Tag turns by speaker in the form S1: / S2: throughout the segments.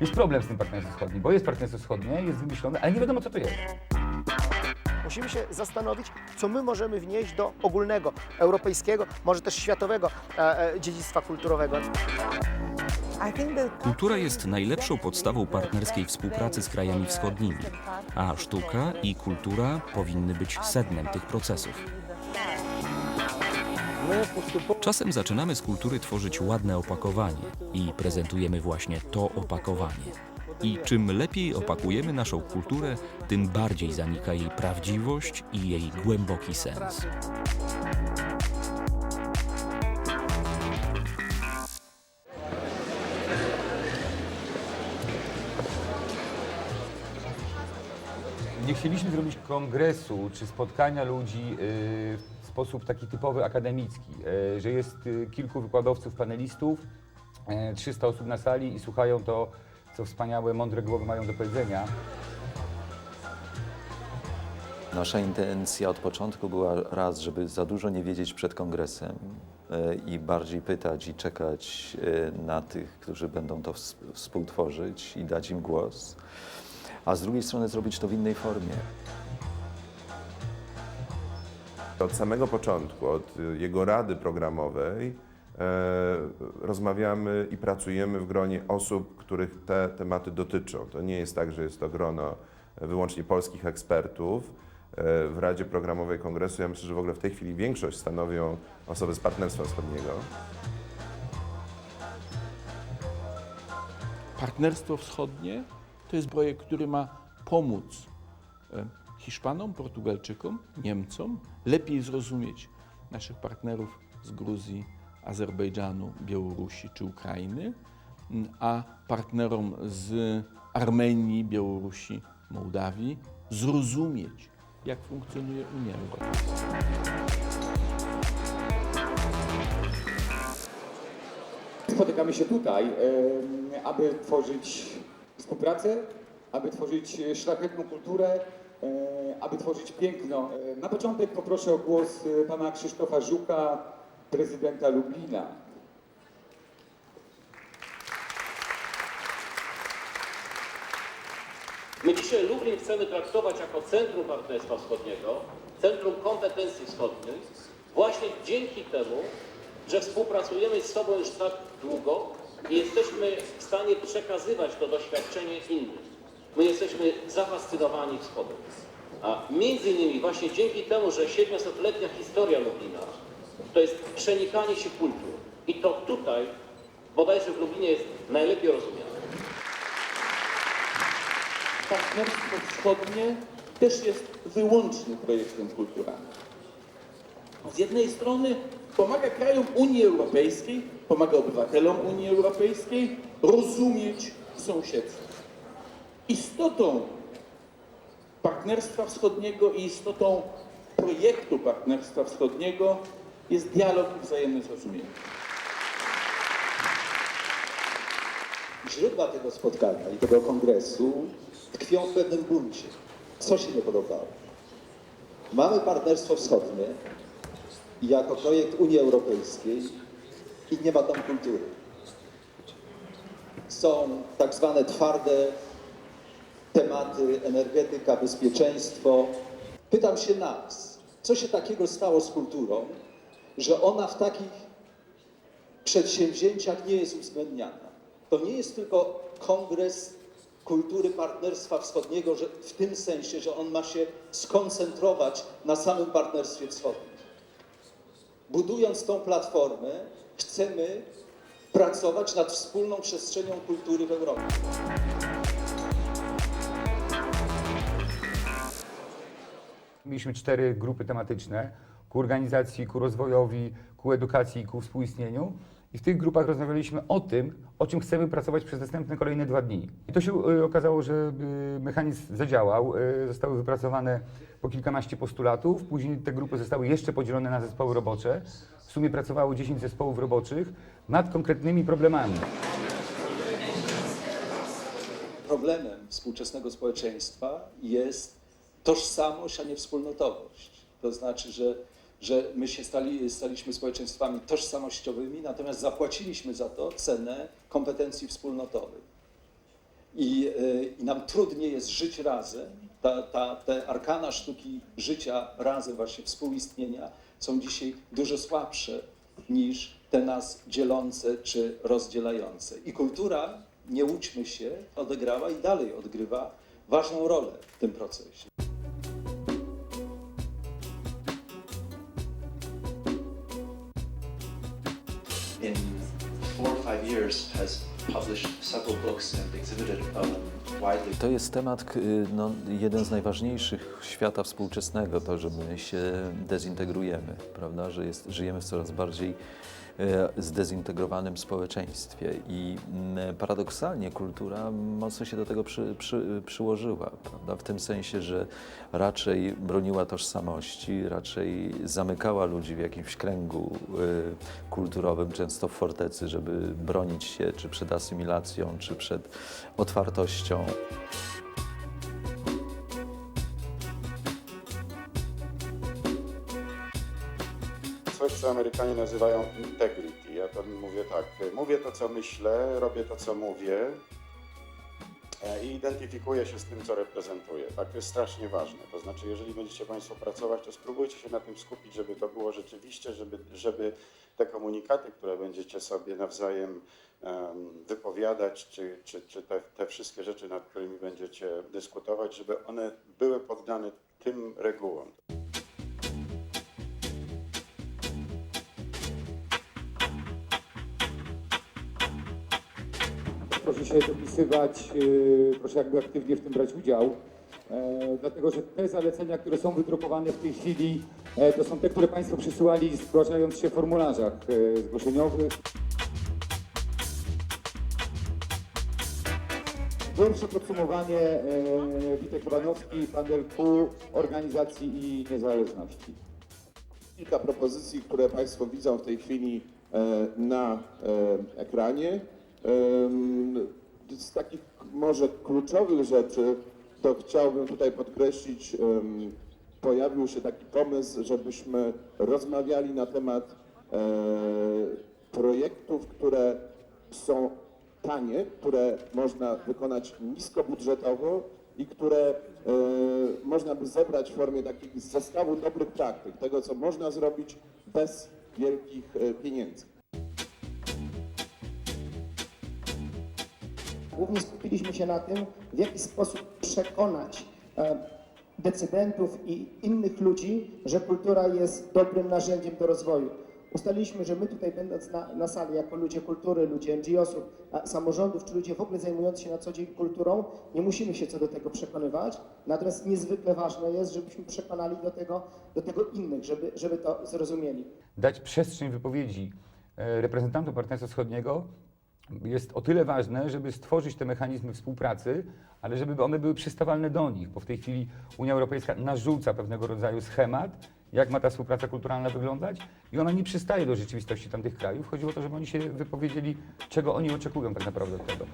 S1: Jest problem z tym partnerstwem wschodnim, bo jest partnerstwo wschodnie, jest wymyślone, ale nie wiadomo co to jest.
S2: Musimy się zastanowić, co my możemy wnieść do ogólnego, europejskiego, może też światowego e, e, dziedzictwa kulturowego.
S3: Kultura jest najlepszą podstawą partnerskiej współpracy z krajami wschodnimi, a sztuka i kultura powinny być sednem tych procesów. Czasem zaczynamy z kultury tworzyć ładne opakowanie i prezentujemy właśnie to opakowanie. I czym lepiej opakujemy naszą kulturę, tym bardziej zanika jej prawdziwość i jej głęboki sens.
S1: Nie chcieliśmy zrobić kongresu czy spotkania ludzi yy, w sposób taki typowy akademicki, yy, że jest yy, kilku wykładowców, panelistów, yy, 300 osób na sali i słuchają to, co wspaniałe, mądre głowy mają do powiedzenia.
S4: Nasza intencja od początku była raz, żeby za dużo nie wiedzieć przed kongresem i bardziej pytać i czekać na tych, którzy będą to ws- współtworzyć i dać im głos, a z drugiej strony zrobić to w innej formie.
S5: Od samego początku, od jego rady programowej, e, rozmawiamy i pracujemy w gronie osób, których te tematy dotyczą. To nie jest tak, że jest to grono wyłącznie polskich ekspertów. E, w Radzie Programowej Kongresu, ja myślę, że w ogóle w tej chwili większość stanowią osoby z Partnerstwa Wschodniego.
S6: Partnerstwo Wschodnie to jest projekt, który ma pomóc e, Hiszpanom, Portugalczykom, Niemcom lepiej zrozumieć naszych partnerów z Gruzji, Azerbejdżanu, Białorusi czy Ukrainy, a partnerom z Armenii, Białorusi, Mołdawii zrozumieć, jak funkcjonuje Unia Europejska.
S7: Spotykamy się tutaj, aby tworzyć współpracę, aby tworzyć e, szlachetną kulturę, e, aby tworzyć piękno. E, Na początek poproszę o głos pana Krzysztofa Żuka, prezydenta Lublina.
S8: My dzisiaj Lublin chcemy traktować jako centrum Partnerstwa Wschodniego, centrum kompetencji wschodnich, właśnie dzięki temu, że współpracujemy z sobą już tak długo i jesteśmy w stanie przekazywać to doświadczenie innym. My jesteśmy zafascynowani wschodem. A między innymi właśnie dzięki temu, że 700-letnia historia Lublina to jest przenikanie się kultur. I to tutaj, bodajże w Lublinie jest najlepiej rozumiane.
S7: Partnerstwo Wschodnie też jest wyłącznie projektem kulturalnym. Z jednej strony pomaga krajom Unii Europejskiej, pomaga obywatelom Unii Europejskiej rozumieć sąsiedztwo. Istotą Partnerstwa Wschodniego i istotą projektu Partnerstwa Wschodniego jest dialog i wzajemne zrozumienie.
S9: Źródła tego spotkania i tego kongresu tkwią w pewnym buncie. Co się nie podobało? Mamy Partnerstwo Wschodnie jako projekt Unii Europejskiej i nie ma tam kultury. Są tak zwane twarde tematy, energetyka, bezpieczeństwo. Pytam się nas, co się takiego stało z kulturą, że ona w takich przedsięwzięciach nie jest uwzględniana. To nie jest tylko kongres kultury partnerstwa wschodniego, że w tym sensie, że on ma się skoncentrować na samym partnerstwie wschodnim. Budując tą platformę, chcemy pracować nad wspólną przestrzenią kultury w Europie.
S1: Mieliśmy cztery grupy tematyczne ku organizacji, ku rozwojowi, ku edukacji i ku współistnieniu. I w tych grupach rozmawialiśmy o tym, o czym chcemy pracować przez następne kolejne dwa dni. I to się y, okazało, że y, mechanizm zadziałał. Y, Zostały wypracowane po kilkanaście postulatów. Później te grupy zostały jeszcze podzielone na zespoły robocze. W sumie pracowało 10 zespołów roboczych nad konkretnymi problemami.
S9: Problemem współczesnego społeczeństwa jest tożsamość, a nie wspólnotowość. To znaczy, że, że my się stali, staliśmy społeczeństwami tożsamościowymi, natomiast zapłaciliśmy za to cenę kompetencji wspólnotowych. i, y, i nam trudniej jest żyć razem. Ta, ta, te arkana sztuki życia razem, właśnie współistnienia są dzisiaj dużo słabsze niż te nas dzielące czy rozdzielające. I kultura, nie łudźmy się, odegrała i dalej odgrywa ważną rolę w tym procesie.
S10: Um.
S4: To jest temat, k- no, jeden z najważniejszych świata współczesnego, to, że my się dezintegrujemy, prawda, że jest, żyjemy w coraz bardziej zdezintegrowanym społeczeństwie i mm, paradoksalnie kultura mocno się do tego przy, przy, przyłożyła, prawda, w tym sensie, że raczej broniła tożsamości, raczej zamykała ludzi w jakimś kręgu e, kulturowym, często w fortecy, żeby bronić się czy przed asymilacją, czy przed otwartością.
S11: Co Amerykanie nazywają integrity. Ja to mówię tak, mówię to, co myślę, robię to, co mówię e, i identyfikuję się z tym, co reprezentuję. Tak, to jest strasznie ważne. To znaczy, jeżeli będziecie Państwo pracować, to spróbujcie się na tym skupić, żeby to było rzeczywiście, żeby, żeby te komunikaty, które będziecie sobie nawzajem em, wypowiadać, czy, czy, czy te, te wszystkie rzeczy, nad którymi będziecie dyskutować, żeby one były poddane tym regułom.
S7: Się dopisywać, yy, proszę jakby aktywnie w tym brać udział, e, dlatego że te zalecenia, które są wydrukowane w tej chwili, e, to są te, które Państwo przysyłali zgłaszając się w formularzach e, zgłoszeniowych. Pierwsze podsumowanie Witek Romanowski, panel Q Organizacji i Niezależności.
S5: Kilka propozycji, które Państwo widzą w tej chwili na ekranie. Z takich może kluczowych rzeczy, to chciałbym tutaj podkreślić, em, pojawił się taki pomysł, żebyśmy rozmawiali na temat e, projektów, które są tanie, które można wykonać niskobudżetowo i które e, można by zebrać w formie takiego zestawu dobrych praktyk, tego co można zrobić bez wielkich e, pieniędzy.
S2: Głównie skupiliśmy się na tym, w jaki sposób przekonać e, decydentów i innych ludzi, że kultura jest dobrym narzędziem do rozwoju. Ustaliliśmy, że my tutaj będąc na, na sali jako ludzie kultury, ludzie NGO-sów, samorządów czy ludzie w ogóle zajmujący się na co dzień kulturą, nie musimy się co do tego przekonywać. Natomiast niezwykle ważne jest, żebyśmy przekonali do tego, do tego innych, żeby, żeby to zrozumieli.
S1: dać przestrzeń wypowiedzi e, reprezentantom Partnerstwa Wschodniego jest o tyle ważne, żeby stworzyć te mechanizmy współpracy, ale żeby one były przystawalne do nich, bo w tej chwili Unia Europejska narzuca pewnego rodzaju schemat, jak ma ta współpraca kulturalna wyglądać i ona nie przystaje do rzeczywistości tamtych krajów. Chodzi o to, żeby oni się wypowiedzieli, czego oni oczekują tak naprawdę od tego.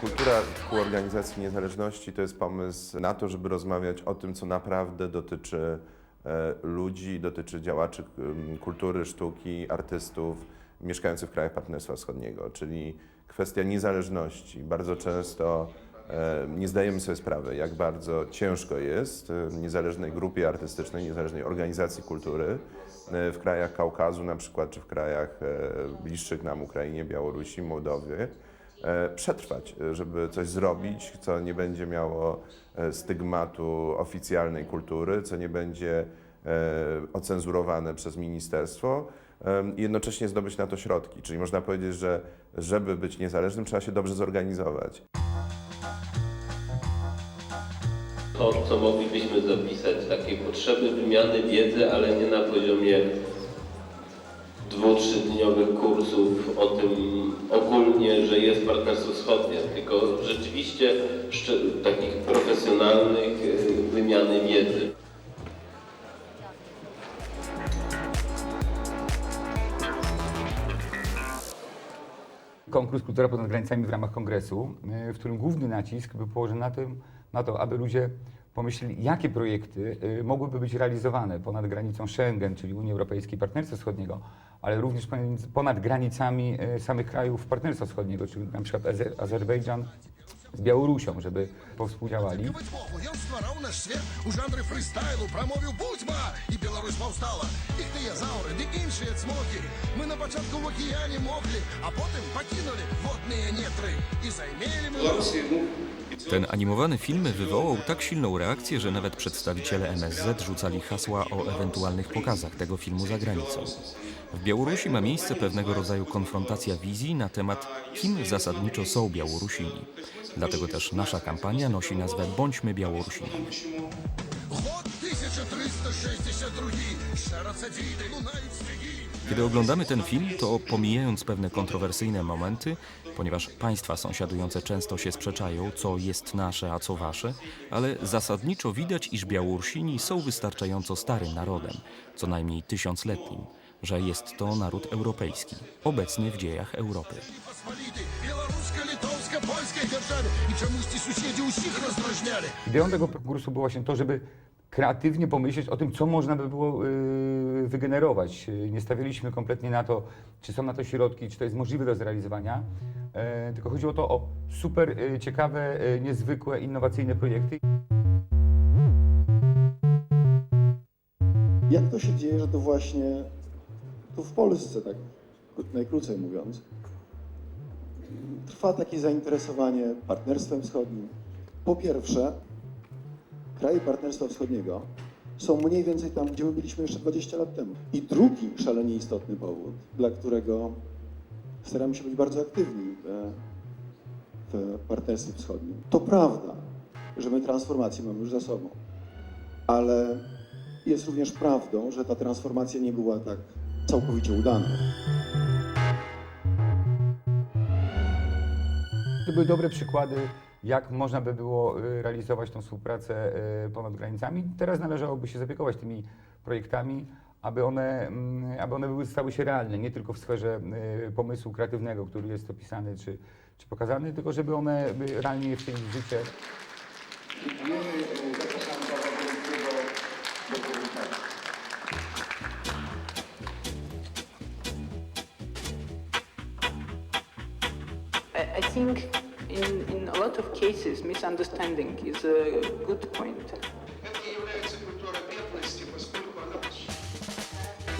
S5: Kultura ku organizacji niezależności to jest pomysł na to, żeby rozmawiać o tym, co naprawdę dotyczy e, ludzi, dotyczy działaczy kultury, sztuki, artystów mieszkających w krajach Partnerstwa Wschodniego, czyli kwestia niezależności. Bardzo często nie zdajemy sobie sprawy, jak bardzo ciężko jest e, niezależnej grupie artystycznej, niezależnej organizacji kultury e, w krajach Kaukazu na przykład, czy w krajach e, bliższych nam Ukrainie, Białorusi, Mołdowie e, przetrwać, e, żeby coś zrobić, co nie będzie miało e, stygmatu oficjalnej kultury, co nie będzie e, ocenzurowane przez ministerstwo i jednocześnie zdobyć na to środki. Czyli można powiedzieć, że żeby być niezależnym, trzeba się dobrze zorganizować.
S8: To, co moglibyśmy zapisać, takiej potrzeby wymiany wiedzy, ale nie na poziomie dwu, trzydniowych kursów o tym ogólnie, że jest partnerstwo wschodnie, tylko rzeczywiście takich profesjonalnych y, wymiany wiedzy.
S1: konkurs Kultura ponad granicami w ramach kongresu, y, w którym główny nacisk był położony na, tym, na to, aby ludzie pomyśleli, jakie projekty y, mogłyby być realizowane ponad granicą Schengen, czyli Unii Europejskiej Partnerstwa Wschodniego, ale również ponad granicami y, samych krajów Partnerstwa Wschodniego, czyli na przykład Azer- Azerbejdżan z Białorusią, żeby powspółdziałali.
S3: Ten animowany film wywołał tak silną reakcję, że nawet przedstawiciele MSZ rzucali hasła o ewentualnych pokazach tego filmu za granicą. W Białorusi ma miejsce pewnego rodzaju konfrontacja wizji na temat, kim zasadniczo są Białorusini. Dlatego też nasza kampania nosi nazwę Bądźmy Białorusinami. Kiedy oglądamy ten film, to pomijając pewne kontrowersyjne momenty, ponieważ państwa sąsiadujące często się sprzeczają, co jest nasze, a co wasze, ale zasadniczo widać, iż Białorusini są wystarczająco starym narodem, co najmniej tysiącletnim, że jest to naród europejski, obecny w dziejach Europy.
S12: Polskę, polskiej Warszawy i czemuś ci sąsiedzi usich rozdrażniali.
S1: Ideą tego konkursu było właśnie to, żeby kreatywnie pomyśleć o tym, co można by było yy, wygenerować. Nie stawialiśmy kompletnie na to, czy są na to środki, czy to jest możliwe do zrealizowania, yy, tylko chodziło to o super yy, ciekawe, yy, niezwykłe, innowacyjne projekty.
S13: Jak to się dzieje, że to właśnie tu w Polsce, tak najkrócej mówiąc, trwa takie zainteresowanie partnerstwem wschodnim? Po pierwsze, kraje partnerstwa wschodniego są mniej więcej tam, gdzie my byliśmy jeszcze 20 lat temu. I drugi szalenie istotny powód, dla którego staramy się być bardzo aktywni w, partnerstwie wschodnim, to prawda, że my transformację mamy już za sobą. Ale jest również prawdą, że ta transformacja nie była tak całkowicie udana.
S1: Były dobre przykłady, jak można by było y, realizować tą współpracę y, ponad granicami. Teraz należałoby się zapiekować tymi projektami, aby one, mm, aby one były, stały się realne, nie tylko w sferze y, pomysłu kreatywnego, który jest opisany czy, czy pokazany, tylko żeby one realnie wcielić w życie.
S14: I I think in, in a lot of cases, misunderstanding is a good point.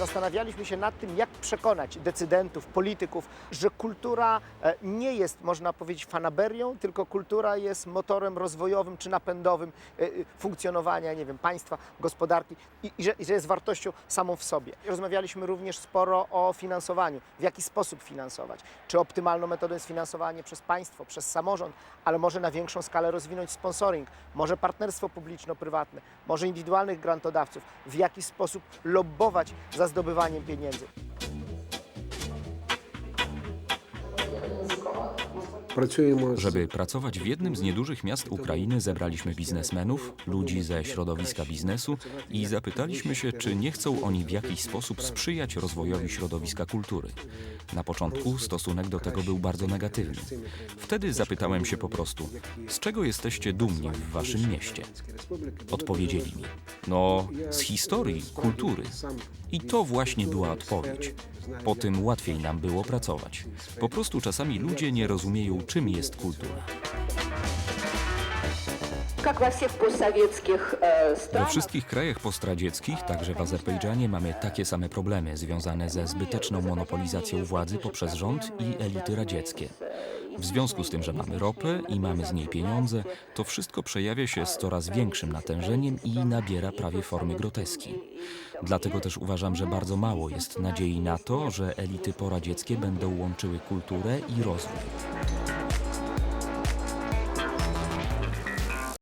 S2: Zastanawialiśmy się nad tym, jak przekonać decydentów, polityków, że kultura e, nie jest, można powiedzieć, fanaberią, tylko kultura jest motorem rozwojowym czy napędowym e, e, funkcjonowania, nie wiem, państwa, gospodarki i, i, że, i że jest wartością samą w sobie. Rozmawialiśmy również sporo o finansowaniu, w jaki sposób finansować. Czy optymalną metodą jest finansowanie przez państwo, przez samorząd, ale może na większą skalę rozwinąć sponsoring, może partnerstwo publiczno-prywatne, może indywidualnych grantodawców, w jaki sposób lobbować za zdobywaniem pieniędzy.
S3: Żeby pracować w jednym z niedużych miast Ukrainy, zebraliśmy biznesmenów, ludzi ze środowiska biznesu i zapytaliśmy się, czy nie chcą oni w jakiś sposób sprzyjać rozwojowi środowiska kultury. Na początku stosunek do tego był bardzo negatywny. Wtedy zapytałem się po prostu, z czego jesteście dumni w waszym mieście? Odpowiedzieli mi, no z historii, kultury. I to właśnie była odpowiedź. Po tym łatwiej nam było pracować. Po prostu czasami ludzie nie rozumieją, czym jest kultura. We wszystkich krajach postradzieckich, także w Azerbejdżanie, mamy takie same problemy związane ze zbyteczną monopolizacją władzy poprzez rząd i elity radzieckie. W związku z tym, że mamy ropę i mamy z niej pieniądze, to wszystko przejawia się z coraz większym natężeniem i nabiera prawie formy groteski. Dlatego też uważam, że bardzo mało jest nadziei na to, że elity poradzieckie będą łączyły kulturę i rozwój.